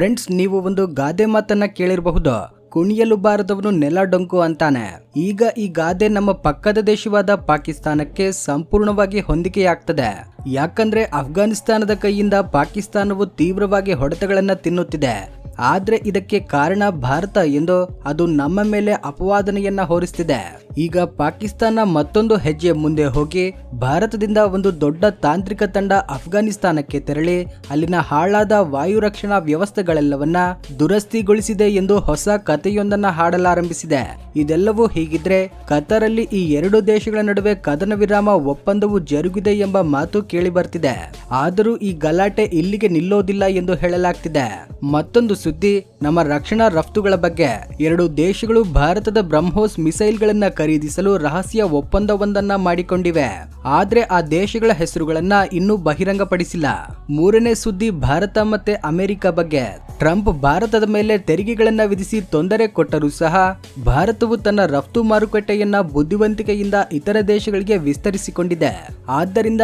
Friends, ನೀವು ಒಂದು ಗಾದೆ ಮಾತನ್ನ ಕೇಳಿರಬಹುದು? ಕುಣಿಯಲು ಬಾರದವನು ನೆಲ ಡೊಂಕು ಅಂತಾನೆ. ಈಗ ಈ ಗಾದೆ ನಮ್ಮ ಪಕ್ಕದ ದೇಶವಾದ ಪಾಕಿಸ್ತಾನಕ್ಕೆ ಸಂಪೂರ್ಣವಾಗಿ ಹೊಂದಿಕೆಯಾಗ್ತದೆ. ಯಾಕಂದ್ರೆ ಅಫ್ಘಾನಿಸ್ತಾನದ ಕೈಯಿಂದ ಪಾಕಿಸ್ತಾನವು ತೀವ್ರವಾಗಿ ಹೊಡೆತಗಳನ್ನು ತಿನ್ನುತ್ತಿದೆ. ಆದ್ರೆ ಇದಕ್ಕೆ ಕಾರಣ ಭಾರತ ಎಂದು ಅದು ನಮ್ಮ ಮೇಲೆ ಅಪವಾದನೆಯನ್ನ ಹೊರಿಸ್ತಿದೆ. ಈಗ ಪಾಕಿಸ್ತಾನ ಮತ್ತೊಂದು ಹೆಜ್ಜೆ ಮುಂದೆ ಹೋಗಿ ಭಾರತದಿಂದ ಒಂದು ದೊಡ್ಡ ತಾಂತ್ರಿಕ ತಂಡ ಅಫ್ಘಾನಿಸ್ತಾನಕ್ಕೆ ತೆರಳಿ ಅಲ್ಲಿನ ಹಾಳಾದ ವಾಯು ರಕ್ಷಣಾ ವ್ಯವಸ್ಥೆಗಳೆಲ್ಲವನ್ನ ದುರಸ್ತಿಗೊಳಿಸಿದೆ ಎಂದು ಹೊಸ ಕಥೆಯೊಂದನ್ನ ಹಾಡಲಾರಂಭಿಸಿದೆ. ಇದೆಲ್ಲವೂ ಹೀಗಿದ್ರೆ ಕತರಲ್ಲಿ ಈ ಎರಡು ದೇಶಗಳ ನಡುವೆ ಕದನ ವಿರಾಮ ಒಪ್ಪಂದವು ಜರುಗಿದೆ ಎಂಬ ಮಾತು ಕೇಳಿ ಬರ್ತಿದೆ ಆದರೂ ಈ ಗಲಾಟೆ ಇಲ್ಲಿಗೆ ನಿಲ್ಲೋದಿಲ್ಲ ಎಂದು ಹೇಳಲಾಗ್ತಿದೆ. ಮತ್ತೊಂದು ಸುದ್ದಿ ನಮ್ಮ ರಕ್ಷಣಾ ರಫ್ತುಗಳ ಬಗ್ಗೆ ಎರಡು ದೇಶಗಳು ಭಾರತದ ಬ್ರಹ್ಮೋಸ್ ಮಿಸೈಲ್ಗಳನ್ನ ಖರೀದಿಸಲು ರಹಸ್ಯ ಒಪ್ಪಂದವೊಂದನ್ನ ಮಾಡಿಕೊಂಡಿವೆ. ಆದ್ರೆ ಆ ದೇಶಗಳ ಹೆಸರುಗಳನ್ನ ಇನ್ನೂ ಬಹಿರಂಗಪಡಿಸಿಲ್ಲ. ಮೂರನೇ ಸುದ್ದಿ ಭಾರತ ಮತ್ತೆ ಅಮೆರಿಕ ಬಗ್ಗೆ. ಟ್ರಂಪ್ ಭಾರತದ ಮೇಲೆ ತೆರಿಗೆಗಳನ್ನ ವಿಧಿಸಿ ತೊಂದರೆ ಕೊಟ್ಟರೂ ಸಹ ಭಾರತವು ತನ್ನ ರಫ್ತು ಮಾರುಕಟ್ಟೆಯನ್ನ ಬುದ್ಧಿವಂತಿಕೆಯಿಂದ ಇತರ ದೇಶಗಳಿಗೆ ವಿಸ್ತರಿಸಿಕೊಂಡಿದೆ. ಆದ್ದರಿಂದ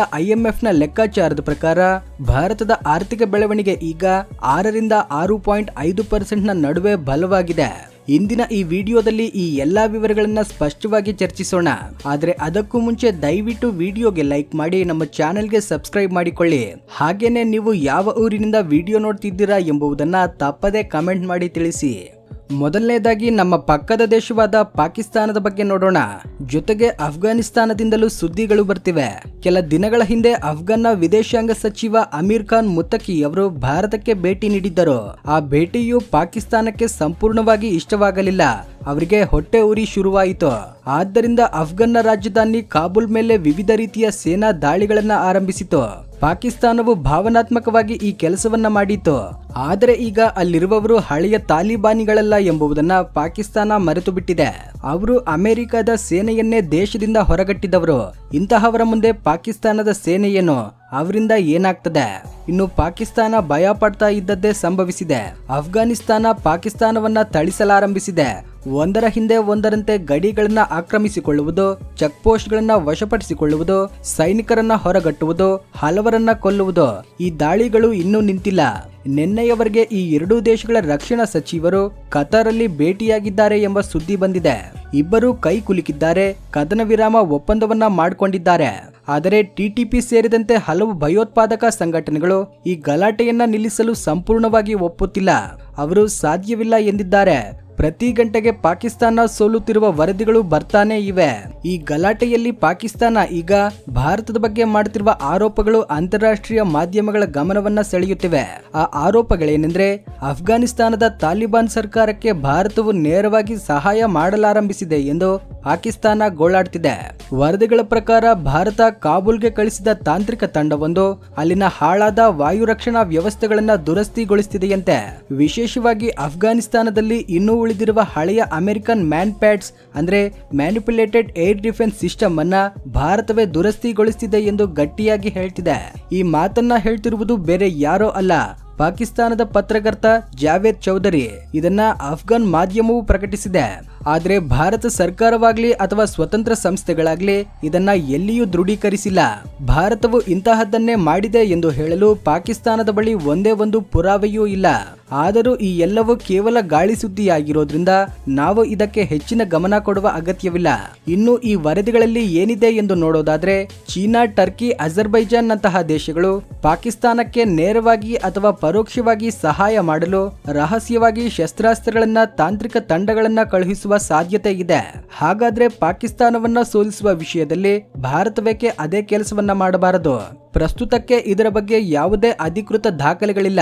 ನ ಲೆಕ್ಕಾಚಾರದ ಪ್ರಕಾರ ಭಾರತದ ಆರ್ಥಿಕ ಬೆಳವಣಿಗೆ ಈಗ ಆರರಿಂದ ಆರು ಪಾಯಿಂಟ್ ಐದು ನ ನಡುವೆ ಬಲವಾಗಿದೆ. ಇಂದಿನ ಈ ವಿಡಿಯೋದಲ್ಲಿ ಈ ಎಲ್ಲಾ ವಿವರಗಳನ್ನ ಸ್ಪಷ್ಟವಾಗಿ ಚರ್ಚಿಸೋಣ. ಆದ್ರೆ ಅದಕ್ಕೂ ಮುಂಚೆ ದಯವಿಟ್ಟು ವಿಡಿಯೋಗೆ ಲೈಕ್ ಮಾಡಿ, ನಮ್ಮ ಚಾನೆಲ್ಗೆ ಸಬ್ಸ್ಕ್ರೈಬ್ ಮಾಡಿಕೊಳ್ಳಿ. ಹಾಗೇನೆ ನೀವು ಯಾವ ಊರಿನಿಂದ ವಿಡಿಯೋ ನೋಡ್ತಿದ್ದೀರಾ ಎಂಬುದನ್ನ ತಪ್ಪದೇ ಕಮೆಂಟ್ ಮಾಡಿ ತಿಳಿಸಿ. ಮೊದಲನೇದಾಗಿ ನಮ್ಮ ಪಕ್ಕದ ದೇಶವಾದ ಪಾಕಿಸ್ತಾನದ ಬಗ್ಗೆ ನೋಡೋಣ. ಜೊತೆಗೆ ಅಫ್ಘಾನಿಸ್ತಾನದಿಂದಲೂ ಸುದ್ದಿಗಳು ಬರ್ತಿವೆ. ಕೆಲ ದಿನಗಳ ಹಿಂದೆ ಅಫ್ಘಾನ್ನ ವಿದೇಶಾಂಗ ಸಚಿವ ಅಮೀರ್ ಖಾನ್ ಮುತ್ತಕಿ ಅವರು ಭಾರತಕ್ಕೆ ಭೇಟಿ ನೀಡಿದ್ದರು. ಆ ಭೇಟಿಯು ಪಾಕಿಸ್ತಾನಕ್ಕೆ ಸಂಪೂರ್ಣವಾಗಿ ಇಷ್ಟವಾಗಲಿಲ್ಲ. ಅವರಿಗೆ ಹೊಟ್ಟೆ ಉರಿ ಶುರುವಾಯಿತು. ಆದ್ದರಿಂದ ಅಫ್ಘಾನ್ನ ರಾಜಧಾನಿ ಕಾಬೂಲ್ ಮೇಲೆ ವಿವಿಧ ರೀತಿಯ ಸೇನಾ ದಾಳಿಗಳನ್ನು ಆರಂಭಿಸಿತು. ಪಾಕಿಸ್ತಾನವು ಭಾವನಾತ್ಮಕವಾಗಿ ಈ ಕೆಲಸವನ್ನ ಮಾಡಿತ್ತು. ಆದರೆ ಈಗ ಅಲ್ಲಿರುವವರು ಹಳೆಯ ತಾಲಿಬಾನಿಗಳಲ್ಲ ಎಂಬುದನ್ನ ಪಾಕಿಸ್ತಾನ ಮರೆತು ಬಿಟ್ಟಿದೆ ಅವರು ಅಮೆರಿಕದ ಸೇನೆಯನ್ನೇ ದೇಶದಿಂದ ಹೊರಗಟ್ಟಿದವರು. ಇಂತಹವರ ಮುಂದೆ ಪಾಕಿಸ್ತಾನದ ಸೇನೆಯೇನು? ಅವರಿಂದ ಏನಾಗ್ತದೆ? ಇನ್ನು ಪಾಕಿಸ್ತಾನ ಭಯ ಪಡ್ತಾ ಇದ್ದದ್ದೇ ಸಂಭವಿಸಿದೆ. ಅಫ್ಘಾನಿಸ್ತಾನ ಪಾಕಿಸ್ತಾನವನ್ನ ತಳಿಸಲಾರಂಭಿಸಿದೆ ಒಂದರ ಹಿಂದೆ ಒಂದರಂತೆ ಗಡಿಗಳನ್ನ ಆಕ್ರಮಿಸಿಕೊಳ್ಳುವುದು ಚೆಕ್ ಪೋಸ್ಟ್ಗಳನ್ನ ವಶಪಡಿಸಿಕೊಳ್ಳುವುದು, ಸೈನಿಕರನ್ನ ಹೊರಗಟ್ಟುವುದು, ಹಲವರನ್ನ ಕೊಲ್ಲುವುದು ಈ ದಾಳಿಗಳು ಇನ್ನೂ ನಿಂತಿಲ್ಲ. ನಿನ್ನೆಯವರೆಗೆ ಈ ಎರಡೂ ದೇಶಗಳ ರಕ್ಷಣಾ ಸಚಿವರು ಕತಾರಲ್ಲಿ ಭೇಟಿಯಾಗಿದ್ದಾರೆ ಎಂಬ ಸುದ್ದಿ ಬಂದಿದೆ. ಇಬ್ಬರು ಕೈ ಕುಲುಕಿದ್ದಾರೆ, ಕದನ ವಿರಾಮ ಒಪ್ಪಂದವನ್ನ ಮಾಡಿಕೊಂಡಿದ್ದಾರೆ. ಆದರೆ ಟಿಟಿಪಿ ಸೇರಿದಂತೆ ಹಲವು ಭಯೋತ್ಪಾದಕ ಸಂಘಟನೆಗಳು ಈ ಗಲಾಟೆಯನ್ನ ನಿಲ್ಲಿಸಲು ಸಂಪೂರ್ಣವಾಗಿ ಒಪ್ಪುತ್ತಿಲ್ಲ. ಅವರು ಸಾಧ್ಯವಿಲ್ಲ ಎಂದಿದ್ದಾರೆ. ಪ್ರತಿ ಗಂಟೆಗೆ ಪಾಕಿಸ್ತಾನ ಸೋಲುತ್ತಿರುವ ವರದಿಗಳು ಬರ್ತಾನೆ ಇವೆ. ಈ ಗಲಾಟೆಯಲ್ಲಿ ಪಾಕಿಸ್ತಾನ ಈಗ ಭಾರತದ ಬಗ್ಗೆ ಮಾಡುತ್ತಿರುವ ಆರೋಪಗಳು ಅಂತಾರಾಷ್ಟ್ರೀಯ ಮಾಧ್ಯಮಗಳ ಗಮನವನ್ನ ಸೆಳೆಯುತ್ತಿವೆ. ಆ ಆರೋಪಗಳೇನೆಂದ್ರೆ ಅಫ್ಘಾನಿಸ್ತಾನದ ತಾಲಿಬಾನ್ ಸರ್ಕಾರಕ್ಕೆ ಭಾರತವು ನೇರವಾಗಿ ಸಹಾಯ ಮಾಡಲಾರಂಭಿಸಿದೆ ಎಂದು ಪಾಕಿಸ್ತಾನ ಗೋಳಾಡ್ತಿದೆ. ವರದಿಗಳ ಪ್ರಕಾರ ಭಾರತ ಕಾಬೂಲ್ಗೆ ಕಳಿಸಿದ ತಾಂತ್ರಿಕ ತಂಡವೊಂದು ಅಲ್ಲಿನ ಹಾಳಾದ ವಾಯು ರಕ್ಷಣಾ ವ್ಯವಸ್ಥೆಗಳನ್ನ ದುರಸ್ತಿಗೊಳಿಸುತ್ತಿದೆಯಂತೆ ವಿಶೇಷವಾಗಿ ಅಫ್ಘಾನಿಸ್ತಾನದಲ್ಲಿ ಇನ್ನೂ ಉಳಿದಿರುವ ಹಳೆಯ ಅಮೆರಿಕನ್ ಮ್ಯಾನ್ ಪ್ಯಾಡ್ಸ್, ಅಂದ್ರೆ ಮ್ಯಾನಿಪುಲೇಟೆಡ್ ಏರ್ ಡಿಫೆನ್ಸ್ ಸಿಸ್ಟಮ್ ಅನ್ನ ಭಾರತವೇ ದುರಸ್ತಿಗೊಳಿಸಿದೆ ಎಂದು ಗಟ್ಟಿಯಾಗಿ ಹೇಳ್ತಿದೆ. ಈ ಮಾತನ್ನ ಹೇಳ್ತಿರುವುದು ಬೇರೆ ಯಾರೋ ಅಲ್ಲ, ಪಾಕಿಸ್ತಾನದ ಪತ್ರಕರ್ತ ಜಾವೇದ್ ಚೌಧರಿ. ಇದನ್ನ ಅಫ್ಘಾನ್ ಮಾಧ್ಯಮವು ಪ್ರಕಟಿಸಿದೆ. ಆದರೆ ಭಾರತ ಸರ್ಕಾರವಾಗಲಿ ಅಥವಾ ಸ್ವತಂತ್ರ ಸಂಸ್ಥೆಗಳಾಗಲಿ ಇದನ್ನ ಎಲ್ಲಿಯೂ ದೃಢೀಕರಿಸಿಲ್ಲ. ಭಾರತವು ಇಂತಹದ್ದನ್ನೇ ಮಾಡಿದೆ ಎಂದು ಹೇಳಲು ಪಾಕಿಸ್ತಾನದ ಬಳಿ ಒಂದೇ ಒಂದು ಪುರಾವೆಯೂ ಇಲ್ಲ. ಆದರೂ ಈ ಎಲ್ಲವೂ ಕೇವಲ ಗಾಳಿ ಸುದ್ದಿಯಾಗಿರೋದ್ರಿಂದ ನಾವು ಇದಕ್ಕೆ ಹೆಚ್ಚಿನ ಗಮನ ಕೊಡುವ ಅಗತ್ಯವಿಲ್ಲ. ಇನ್ನು ಈ ವರದಿಗಳಲ್ಲಿ ಏನಿದೆ ಎಂದು ನೋಡೋದಾದ್ರೆ, ಚೀನಾ, ಟರ್ಕಿ ಅಜರ್ಬೈಜಾನ್ ನಂತಹ ದೇಶಗಳು ಪಾಕಿಸ್ತಾನಕ್ಕೆ ನೇರವಾಗಿ ಅಥವಾ ಪರೋಕ್ಷವಾಗಿ ಸಹಾಯ ಮಾಡಲು ರಹಸ್ಯವಾಗಿ ಶಸ್ತ್ರಾಸ್ತ್ರಗಳನ್ನ, ತಾಂತ್ರಿಕ ತಂಡಗಳನ್ನ ಕಳುಹಿಸುವ ಸಾಧ್ಯತೆ ಇದೆ. ಹಾಗಾದ್ರೆ ಪಾಕಿಸ್ತಾನವನ್ನ ಸೋಲಿಸುವ ವಿಷಯದಲ್ಲಿ ಭಾರತವೇಕೆ ಅದೇ ಕೆಲಸವನ್ನ ಮಾಡಬಾರದು. ಪ್ರಸ್ತುತಕ್ಕೆ ಇದರ ಬಗ್ಗೆ ಯಾವುದೇ ಅಧಿಕೃತ ದಾಖಲೆಗಳಿಲ್ಲ.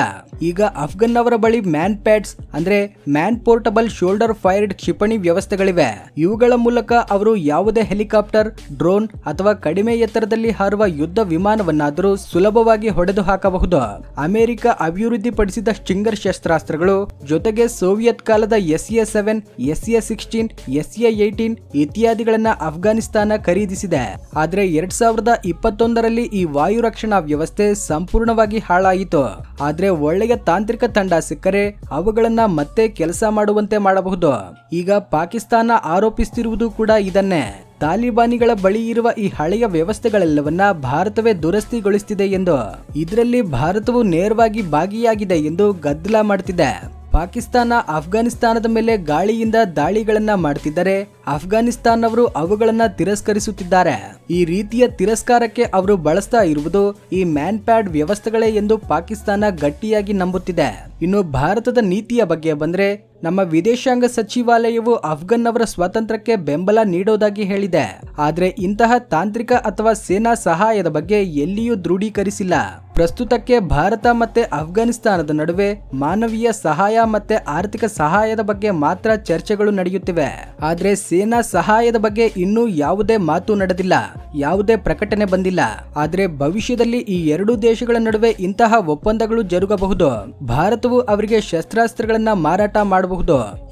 ಈಗ ಅಫ್ಘನ್ ಅವರ ಬಳಿ ಮ್ಯಾನ್ ಪ್ಯಾಡ್ಸ್, ಅಂದ್ರೆ ಮ್ಯಾನ್ ಪೋರ್ಟಬಲ್ ಶೋಲ್ಡರ್ ಫೈರ್ಡ್ ಕ್ಷಿಪಣಿ ವ್ಯವಸ್ಥೆಗಳಿವೆ. ಇವುಗಳ ಮೂಲಕ ಅವರು ಯಾವುದೇ ಹೆಲಿಕಾಪ್ಟರ್, ಡ್ರೋನ್ ಅಥವಾ ಕಡಿಮೆ ಎತ್ತರದಲ್ಲಿ ಹಾರುವ ಯುದ್ಧ ವಿಮಾನವನ್ನಾದರೂ ಸುಲಭವಾಗಿ ಹೊಡೆದು ಹಾಕಬಹುದು. ಅಮೆರಿಕ ಅಭಿವೃದ್ಧಿಪಡಿಸಿದ ಸ್ಟಿಂಗರ್ ಶಸ್ತ್ರಾಸ್ತ್ರಗಳು, ಜೊತೆಗೆ ಸೋವಿಯತ್ ಕಾಲದ S A seven S A sixteen S A eighteen ಇತ್ಯಾದಿಗಳನ್ನ ಅಫ್ಘಾನಿಸ್ತಾನ ಖರೀದಿಸಿದೆ. ಆದರೆ ಎರಡ್ ಸಾವಿರದ ಇಪ್ಪತ್ತೊಂದರಲ್ಲಿ ಈ ವಾಯು ರಕ್ಷಣಾ ವ್ಯವಸ್ಥೆ ಸಂಪೂರ್ಣವಾಗಿ ಹಾಳಾಯಿತು. ಆದ್ರೆ ಒಳ್ಳೆಯ ತಾಂತ್ರಿಕ ತಂಡ ಸಿಕ್ಕರೆ ಅವುಗಳನ್ನ ಮತ್ತೆ ಕೆಲಸ ಮಾಡುವಂತೆ ಮಾಡಬಹುದು. ಈಗ ಪಾಕಿಸ್ತಾನ ಆರೋಪಿಸುತ್ತಿರುವುದು ಕೂಡ ಇದನ್ನೇ. ತಾಲಿಬಾನಿಗಳ ಬಳಿ ಇರುವ ಈ ಹಳೆಯ ವ್ಯವಸ್ಥೆಗಳೆಲ್ಲವನ್ನ ಭಾರತವೇ ದುರಸ್ತಿಗೊಳಿಸುತ್ತಿದೆ ಎಂದು. ಇದರಲ್ಲಿ ಭಾರತವು ನೇರವಾಗಿ ಭಾಗಿಯಾಗಿದೆ ಎಂದು ಗದ್ದಲ ಮಾಡುತ್ತಿದೆ ಪಾಕಿಸ್ತಾನ ಅಫ್ಘಾನಿಸ್ತಾನದ ಮೇಲೆ ಗಾಳಿಯಿಂದ ದಾಳಿಗಳನ್ನ ಮಾಡ್ತಿದ್ದರೆ. ಅಫ್ಘಾನಿಸ್ತಾನವರು ಅವುಗಳನ್ನ ತಿರಸ್ಕರಿಸುತ್ತಿದ್ದಾರೆ. ಈ ರೀತಿಯ ತಿರಸ್ಕಾರಕ್ಕೆ ಅವರು ಬಳಸ್ತಾ ಇರುವುದು ಈ ಮ್ಯಾನ್ ಪ್ಯಾಡ್ ವ್ಯವಸ್ಥೆಗಳೇ ಎಂದು ಪಾಕಿಸ್ತಾನ ಗಟ್ಟಿಯಾಗಿ ನಂಬುತ್ತಿದೆ. ಇನ್ನು ಭಾರತದ ನೀತಿಯ ಬಗ್ಗೆ ಬಂದ್ರೆ ನಮ್ಮ ವಿದೇಶಾಂಗ ಸಚಿವಾಲಯವು ಅಫ್ಘನ್ ಅವರ ಸ್ವಾತಂತ್ರ್ಯಕ್ಕೆ ಬೆಂಬಲ ನೀಡೋದಾಗಿ ಹೇಳಿದೆ. ಆದ್ರೆ ಇಂತಹ ತಾಂತ್ರಿಕ ಅಥವಾ ಸೇನಾ ಸಹಾಯದ ಬಗ್ಗೆ ಎಲ್ಲಿಯೂ ದೃಢೀಕರಿಸಿಲ್ಲ. ಪ್ರಸ್ತುತಕ್ಕೆ ಭಾರತ ಮತ್ತೆ ಅಫ್ಘಾನಿಸ್ತಾನದ ನಡುವೆ ಮಾನವೀಯ ಸಹಾಯ ಮತ್ತೆ ಆರ್ಥಿಕ ಸಹಾಯದ ಬಗ್ಗೆ ಮಾತ್ರ ಚರ್ಚೆಗಳು ನಡೆಯುತ್ತಿವೆ. ಆದ್ರೆ ಸೇನಾ ಸಹಾಯದ ಬಗ್ಗೆ ಇನ್ನೂ ಯಾವುದೇ ಮಾತು ನಡೆದಿಲ್ಲ, ಯಾವುದೇ ಪ್ರಕಟಣೆ ಬಂದಿಲ್ಲ. ಆದ್ರೆ ಭವಿಷ್ಯದಲ್ಲಿ ಈ ಎರಡೂ ದೇಶಗಳ ನಡುವೆ ಇಂತಹ ಒಪ್ಪಂದಗಳು ಜರುಗಬಹುದು. ಭಾರತವು ಅವರಿಗೆ ಶಸ್ತ್ರಾಸ್ತ್ರಗಳನ್ನ ಮಾರಾಟ ಮಾಡಬಹುದು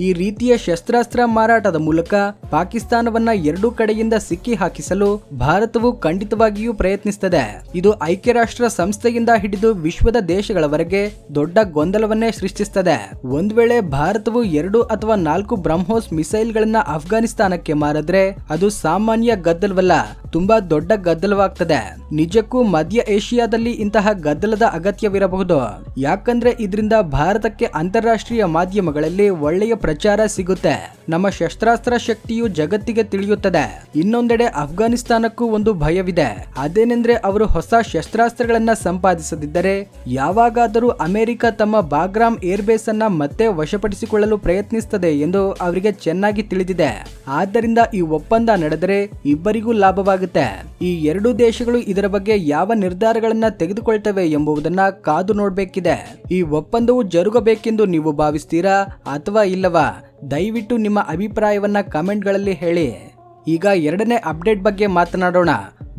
ಈ ರೀತಿಯ ಶಸ್ತ್ರಾಸ್ತ್ರ ಮಾರಾಟದ ಮೂಲಕ ಪಾಕಿಸ್ತಾನವನ್ನ ಎರಡೂ ಕಡೆಯಿಂದ ಸಿಕ್ಕಿ ಹಾಕಿಸಲು ಭಾರತವು ಖಂಡಿತವಾಗಿಯೂ ಪ್ರಯತ್ನಿಸುತ್ತದೆ. ಇದು ಐಕ್ಯರಾಷ್ಟ್ರ ಸಂಸ್ಥೆಯಿಂದ ಹಿಡಿದು ವಿಶ್ವದ ದೇಶಗಳವರೆಗೆ ದೊಡ್ಡ ಗೊಂದಲವನ್ನೇ ಸೃಷ್ಟಿಸುತ್ತದೆ. ಒಂದು ವೇಳೆ ಭಾರತವು ಎರಡು ಅಥವಾ ನಾಲ್ಕು ಬ್ರಹ್ಮೋಸ್ ಮಿಸೈಲ್ಗಳನ್ನ ಅಫ್ಘಾನಿಸ್ತಾನಕ್ಕೆ ಮಾರಿದ್ರೆ ಅದು ಸಾಮಾನ್ಯ ಗದ್ದಲವಲ್ಲ, ತುಂಬಾ ದೊಡ್ಡ ಗದ್ದಲವಾಗ್ತದೆ. ನಿಜಕ್ಕೂ ಮಧ್ಯ ಏಷ್ಯಾದಲ್ಲಿ ಇಂತಹ ಗದ್ದಲದ ಅಗತ್ಯವಿರಬಹುದು. ಯಾಕಂದ್ರೆ ಇದರಿಂದ ಭಾರತಕ್ಕೆ ಅಂತಾರಾಷ್ಟ್ರೀಯ ಮಾಧ್ಯಮಗಳಲ್ಲಿ ಒಳ್ಳೆಯ ಪ್ರಚಾರ ಸಿಗುತ್ತೆ. ನಮ್ಮ ಶಸ್ತ್ರಾಸ್ತ್ರ ಶಕ್ತಿಯು ಜಗತ್ತಿಗೆ ತಿಳಿಯುತ್ತದೆ. ಇನ್ನೊಂದೆಡೆ ಅಫ್ಘಾನಿಸ್ತಾನಕ್ಕೂ ಒಂದು ಭಯವಿದೆ. ಅದೇನೆಂದ್ರೆ ಅವರು ಹೊಸ ಶಸ್ತ್ರಾಸ್ತ್ರಗಳನ್ನ ಸಂಪಾದಿಸದಿದ್ದರೆ, ಯಾವಾಗಾದರೂ ಅಮೆರಿಕ ತಮ್ಮ ಬಾಗ್ರಾಮ್ ಏರ್ಬೇಸ್ ಅನ್ನ ಮತ್ತೆ ವಶಪಡಿಸಿಕೊಳ್ಳಲು ಪ್ರಯತ್ನಿಸುತ್ತದೆ ಎಂದು ಅವರಿಗೆ ಚೆನ್ನಾಗಿ ತಿಳಿದಿದೆ. ಆದ್ದರಿಂದ ಈ ಒಪ್ಪಂದ ನಡೆದರೆ ಇಬ್ಬರಿಗೂ ಲಾಭವಾಗುತ್ತೆ. ಈ ಎರಡೂ ದೇಶಗಳು ಇದರ ಬಗ್ಗೆ ಯಾವ ನಿರ್ಧಾರಗಳನ್ನ ತೆಗೆದುಕೊಳ್ತವೆ ಎಂಬುದನ್ನ ಕಾದು ನೋಡಬೇಕಿದೆ. ಈ ಒಪ್ಪಂದವು ಜರುಗಬೇಕೆಂದು ನೀವು ಭಾವಿಸ್ತೀರಾ? ಅಥವಾ ಇಲ್ಲವಾ? ದಯವಿಟ್ಟು ನಿಮ್ಮ ಅಭಿಪ್ರಾಯವನ್ನು ಕಮೆಂಟ್ಗಳಲ್ಲಿ ಹೇಳಿ. ಈಗ ಎರಡನೇ ಅಪ್ಡೇಟ್ ಬಗ್ಗೆ ಮಾತನಾಡೋಣ.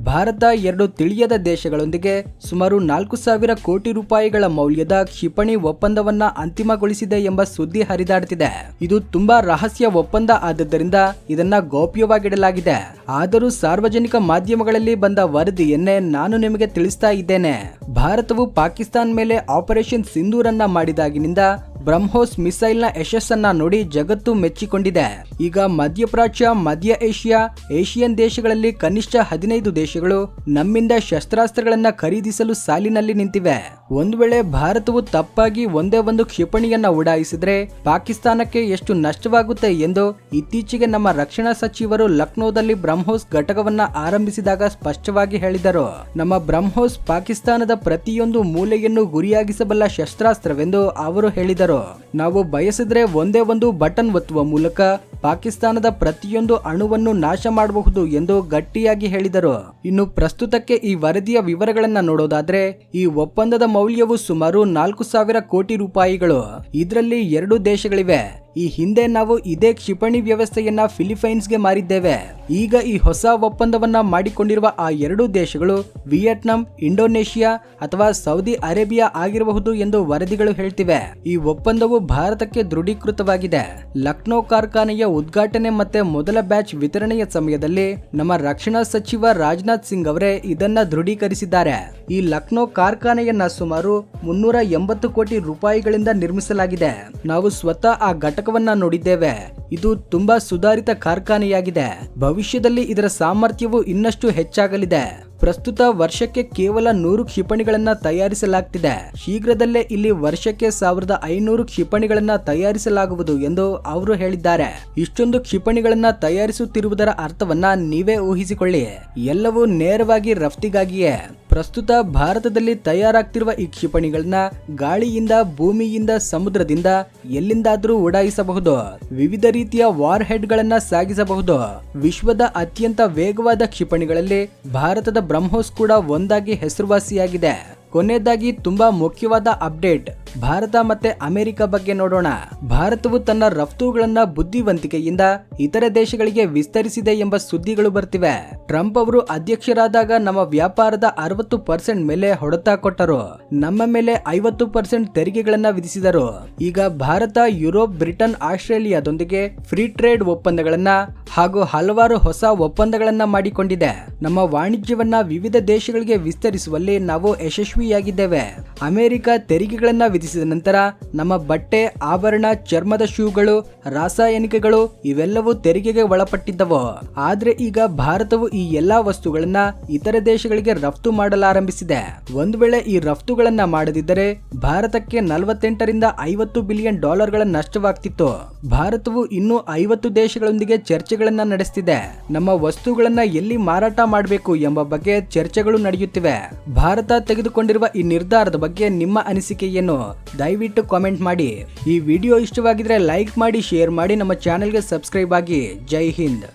ಭಾರತ ಎರಡು ತಿಳಿಯದ ದೇಶಗಳೊಂದಿಗೆ ಸುಮಾರು ನಾಲ್ಕು ಸಾವಿರ ಕೋಟಿ ರೂಪಾಯಿಗಳ ಮೌಲ್ಯದ ಕ್ಷಿಪಣಿ ಒಪ್ಪಂದವನ್ನ ಅಂತಿಮಗೊಳಿಸಿದೆ ಎಂಬ ಸುದ್ದಿ ಹರಿದಾಡ್ತಿದೆ. ಇದು ತುಂಬಾ ರಹಸ್ಯ ಒಪ್ಪಂದ ಆದದ್ದರಿಂದ ಇದನ್ನ ಗೌಪ್ಯವಾಗಿಡಲಾಗಿದೆ. ಆದರೂ ಸಾರ್ವಜನಿಕ ಮಾಧ್ಯಮಗಳಲ್ಲಿ ಬಂದ ವರದಿಯನ್ನೇ ನಾನು ನಿಮಗೆ ತಿಳಿಸ್ತಾ ಇದ್ದೇನೆ. ಭಾರತವು ಪಾಕಿಸ್ತಾನ್ ಮೇಲೆ ಆಪರೇಷನ್ ಸಿಂಧೂರನ್ನ ಮಾಡಿದಾಗಿನಿಂದ ಬ್ರಹ್ಮೋಸ್ ಮಿಸೈಲ್ನ ಯಶಸ್ಸನ್ನ ನೋಡಿ ಜಗತ್ತು ಮೆಚ್ಚಿಕೊಂಡಿದೆ. ಈಗ ಮಧ್ಯಪ್ರಾಚ್ಯ, ಮಧ್ಯ ಏಷ್ಯಾ, ಏಷಿಯನ್ ದೇಶಗಳಲ್ಲಿ ಕನಿಷ್ಠ ಹದಿನೈದು ದೇಶಗಳು ನಮ್ಮಿಂದ ಶಸ್ತ್ರಾಸ್ತ್ರಗಳನ್ನು ಖರೀದಿಸಲು ಸಾಲಿನಲ್ಲಿ ನಿಂತಿವೆ. ಒಂದು ವೇಳೆ ಭಾರತವು ತಪ್ಪಾಗಿ ಒಂದೇ ಒಂದು ಕ್ಷಿಪಣಿಯನ್ನು ಉಡಾಯಿಸಿದರೆ ಪಾಕಿಸ್ತಾನಕ್ಕೆ ಎಷ್ಟು ನಷ್ಟವಾಗುತ್ತೆ ಎಂದು ಇತ್ತೀಚೆಗೆ ನಮ್ಮ ರಕ್ಷಣಾ ಸಚಿವರು ಲಕ್ನೋದಲ್ಲಿ ಬ್ರಹ್ಮೋಸ್ ಘಟಕವನ್ನ ಆರಂಭಿಸಿದಾಗ ಸ್ಪಷ್ಟವಾಗಿ ಹೇಳಿದರು. ನಮ್ಮ ಬ್ರಹ್ಮೋಸ್ ಪಾಕಿಸ್ತಾನದ ಪ್ರತಿಯೊಂದು ಮೂಲೆಯನ್ನು ಗುರಿಯಾಗಿಸಬಲ್ಲ ಶಸ್ತ್ರಾಸ್ತ್ರವೆಂದು ಅವರು ಹೇಳಿದರು. ನಾವು ಬಯಸಿದ್ರೆ ಒಂದೇ ಒಂದು ಬಟನ್ ಒತ್ತುವ ಮೂಲಕ ಪಾಕಿಸ್ತಾನದ ಪ್ರತಿಯೊಂದು ಅಣುವನ್ನು ನಾಶ ಮಾಡಬಹುದು ಎಂದು ಗಟ್ಟಿಯಾಗಿ ಹೇಳಿದರು. ಇನ್ನು ಪ್ರಸ್ತುತಕ್ಕೆ ಈ ವರದಿಯ ವಿವರಗಳನ್ನು ನೋಡೋದಾದ್ರೆ, ಈ ಒಪ್ಪಂದದ ಮೌಲ್ಯವು ಸುಮಾರು ನಾಲ್ಕು ಸಾವಿರ ಕೋಟಿ ರೂಪಾಯಿಗಳು. ಇದರಲ್ಲಿ ಎರಡು ದೇಶಗಳಿವೆ. ಈ ಹಿಂದೆ ನಾವು ಇದೇ ಕ್ಷಿಪಣಿ ವ್ಯವಸ್ಥೆಯನ್ನ ಫಿಲಿಪೈನ್ಸ್ಗೆ ಮಾರಿದ್ದೇವೆ. ಈಗ ಈ ಹೊಸ ಒಪ್ಪಂದವನ್ನ ಮಾಡಿಕೊಂಡಿರುವ ಆ ಎರಡು ದೇಶಗಳು ವಿಯೆಟ್ನಾಂ, ಇಂಡೋನೇಷಿಯಾ ಅಥವಾ ಸೌದಿ ಅರೇಬಿಯಾ ಆಗಿರಬಹುದು ಎಂದು ವರದಿಗಳು ಹೇಳ್ತಿವೆ. ಈ ಒಪ್ಪಂದವು ಭಾರತಕ್ಕೆ ದೃಢೀಕೃತವಾಗಿದೆ. ಲಕ್ನೋ ಕಾರ್ಖಾನೆಯ ಉದ್ಘಾಟನೆ ಮತ್ತೆ ಮೊದಲ ಬ್ಯಾಚ್ ವಿತರಣೆಯ ಸಮಯದಲ್ಲಿ ನಮ್ಮ ರಕ್ಷಣಾ ಸಚಿವ ರಾಜನಾಥ್ ಸಿಂಗ್ ಅವರೇ ಇದನ್ನ ದೃಢೀಕರಿಸಿದ್ದಾರೆ. ಈ ಲಕ್ನೋ ಕಾರ್ಖಾನೆಯನ್ನ ಸುಮಾರು ಮುನ್ನೂರ ಎಂಬತ್ತು ಕೋಟಿ ರೂಪಾಯಿಗಳಿಂದ ನಿರ್ಮಿಸಲಾಗಿದೆ. ನಾವು ಸ್ವತಃ ಆ ಘಟಕವನ್ನ ನೋಡಿದ್ದೇವೆ. ಇದು ತುಂಬಾ ಸುಧಾರಿತ ಕಾರ್ಖಾನೆಯಾಗಿದೆ. ಭವಿಷ್ಯದಲ್ಲಿ ಇದರ ಸಾಮರ್ಥ್ಯವು ಇನ್ನಷ್ಟು ಹೆಚ್ಚಾಗಲಿದೆ. ಪ್ರಸ್ತುತ ವರ್ಷಕ್ಕೆ ಕೇವಲ ನೂರು ಕ್ಷಿಪಣಿಗಳನ್ನ ತಯಾರಿಸಲಾಗ್ತಿದೆ. ಶೀಘ್ರದಲ್ಲೇ ಇಲ್ಲಿ ವರ್ಷಕ್ಕೆ ಸಾವಿರದ ಐನೂರು ಕ್ಷಿಪಣಿಗಳನ್ನ ತಯಾರಿಸಲಾಗುವುದು ಎಂದು ಅವರು ಹೇಳಿದ್ದಾರೆ. ಇಷ್ಟೊಂದು ಕ್ಷಿಪಣಿಗಳನ್ನ ತಯಾರಿಸುತ್ತಿರುವುದರ ಅರ್ಥವನ್ನ ನೀವೇ ಊಹಿಸಿಕೊಳ್ಳಿ. ಎಲ್ಲವೂ ನೇರವಾಗಿ ರಫ್ತಿಗಾಗಿಯೇ. ಪ್ರಸ್ತುತ ಭಾರತದಲ್ಲಿ ತಯಾರಾಗ್ತಿರುವ ಈ ಕ್ಷಿಪಣಿಗಳನ್ನ ಗಾಳಿಯಿಂದ, ಭೂಮಿಯಿಂದ, ಸಮುದ್ರದಿಂದ ಎಲ್ಲಿಂದಾದರೂ ಉಡಾಯಿಸಬಹುದು. ವಿವಿಧ ರೀತಿಯ ವಾರ್ ಹೆಡ್ ಗಳನ್ನ ಸಾಗಿಸಬಹುದು. ವಿಶ್ವದ ಅತ್ಯಂತ ವೇಗವಾದ ಕ್ಷಿಪಣಿಗಳಲ್ಲಿ ಭಾರತದ ಬ್ರಹ್ಮೋಸ್ ಕೂಡ ಒಂದಾಗಿ ಹೆಸರುವಾಸಿಯಾಗಿದೆ. ಕೊನೆಯದಾಗಿ ತುಂಬಾ ಮುಖ್ಯವಾದ ಅಪ್ಡೇಟ್, ಭಾರತ ಮತ್ತೆ ಅಮೆರಿಕ ಬಗ್ಗೆ ನೋಡೋಣ. ಭಾರತವು ತನ್ನ ರಫ್ತುಗಳನ್ನ ಬುದ್ಧಿವಂತಿಕೆಯಿಂದ ಇತರ ದೇಶಗಳಿಗೆ ವಿಸ್ತರಿಸಿದೆ ಎಂಬ ಸುದ್ದಿಗಳು ಬರ್ತಿವೆ. ಟ್ರಂಪ್ ಅವರು ಅಧ್ಯಕ್ಷರಾದಾಗ ನಮ್ಮ ವ್ಯಾಪಾರದ ಅರವತ್ತು ಪರ್ಸೆಂಟ್ ಮೇಲೆ ಹೊಡೆತ ಕೊಟ್ಟರು. ನಮ್ಮ ಮೇಲೆ ಐವತ್ತು ಪರ್ಸೆಂಟ್ ತೆರಿಗೆಗಳನ್ನ ವಿಧಿಸಿದರು. ಈಗ ಭಾರತ, ಯುರೋಪ್, ಬ್ರಿಟನ್, ಆಸ್ಟ್ರೇಲಿಯಾದೊಂದಿಗೆ ಫ್ರೀ ಟ್ರೇಡ್ ಒಪ್ಪಂದಗಳನ್ನ ಹಾಗೂ ಹಲವಾರು ಹೊಸ ಒಪ್ಪಂದಗಳನ್ನ ಮಾಡಿಕೊಂಡಿದೆ. ನಮ್ಮ ವಾಣಿಜ್ಯವನ್ನ ವಿವಿಧ ದೇಶಗಳಿಗೆ ವಿಸ್ತರಿಸುವಲ್ಲಿ ನಾವು ಯಶಸ್ವಿ ಯಶಸ್ವಿಯಾಗಿದ್ದೇವೆ ಅಮೆರಿಕ ತೆರಿಗೆಗಳನ್ನ ವಿಧಿಸಿದ ನಂತರ ನಮ್ಮ ಬಟ್ಟೆ, ಆಭರಣ, ಚರ್ಮದ ಶೂಗಳು, ರಾಸಾಯನಿಕಗಳು ಇವೆಲ್ಲವೂ ತೆರಿಗೆಗೆ ಒಳಪಟ್ಟಿದ್ದವು. ಆದ್ರೆ ಈಗ ಭಾರತವು ಈ ಎಲ್ಲಾ ವಸ್ತುಗಳನ್ನ ಇತರ ದೇಶಗಳಿಗೆ ರಫ್ತು ಮಾಡಲಾರಂಭಿಸಿದೆ. ಒಂದು ವೇಳೆ ಈ ರಫ್ತುಗಳನ್ನ ಮಾಡದಿದ್ದರೆ ಭಾರತಕ್ಕೆ ನಲವತ್ತೆಂಟರಿಂದ ಐವತ್ತು ಬಿಲಿಯನ್ ಡಾಲರ್ಗಳ ನಷ್ಟವಾಗ್ತಿತ್ತು. ಭಾರತವು ಇನ್ನೂ ಐವತ್ತು ದೇಶಗಳೊಂದಿಗೆ ಚರ್ಚೆಗಳನ್ನ ನಡೆಸ್ತಿದೆ. ನಮ್ಮ ವಸ್ತುಗಳನ್ನ ಎಲ್ಲಿ ಮಾರಾಟ ಮಾಡಬೇಕು ಎಂಬ ಬಗ್ಗೆ ಚರ್ಚೆಗಳು ನಡೆಯುತ್ತಿವೆ. ಭಾರತ ತೆಗೆದುಕೊಂಡಿರುವ ಈ ನಿರ್ಧಾರದ ಬಗ್ಗೆ ನಿಮ್ಮ ಅನಿಸಿಕೆ ಏನು ದಯವಿಟ್ಟು ಕಾಮೆಂಟ್ ಮಾಡಿ. ಈ ವಿಡಿಯೋ ಇಷ್ಟವಾಗಿದ್ರೆ ಲೈಕ್ ಮಾಡಿ ಶೇರ್ ಮಾಡಿ, ನಮ್ಮ ಚಾನೆಲ್ಗೆ ಸಬ್ಸ್ಕ್ರೈಬ್ ಆಗಿ. ಜೈ ಹಿಂದ್.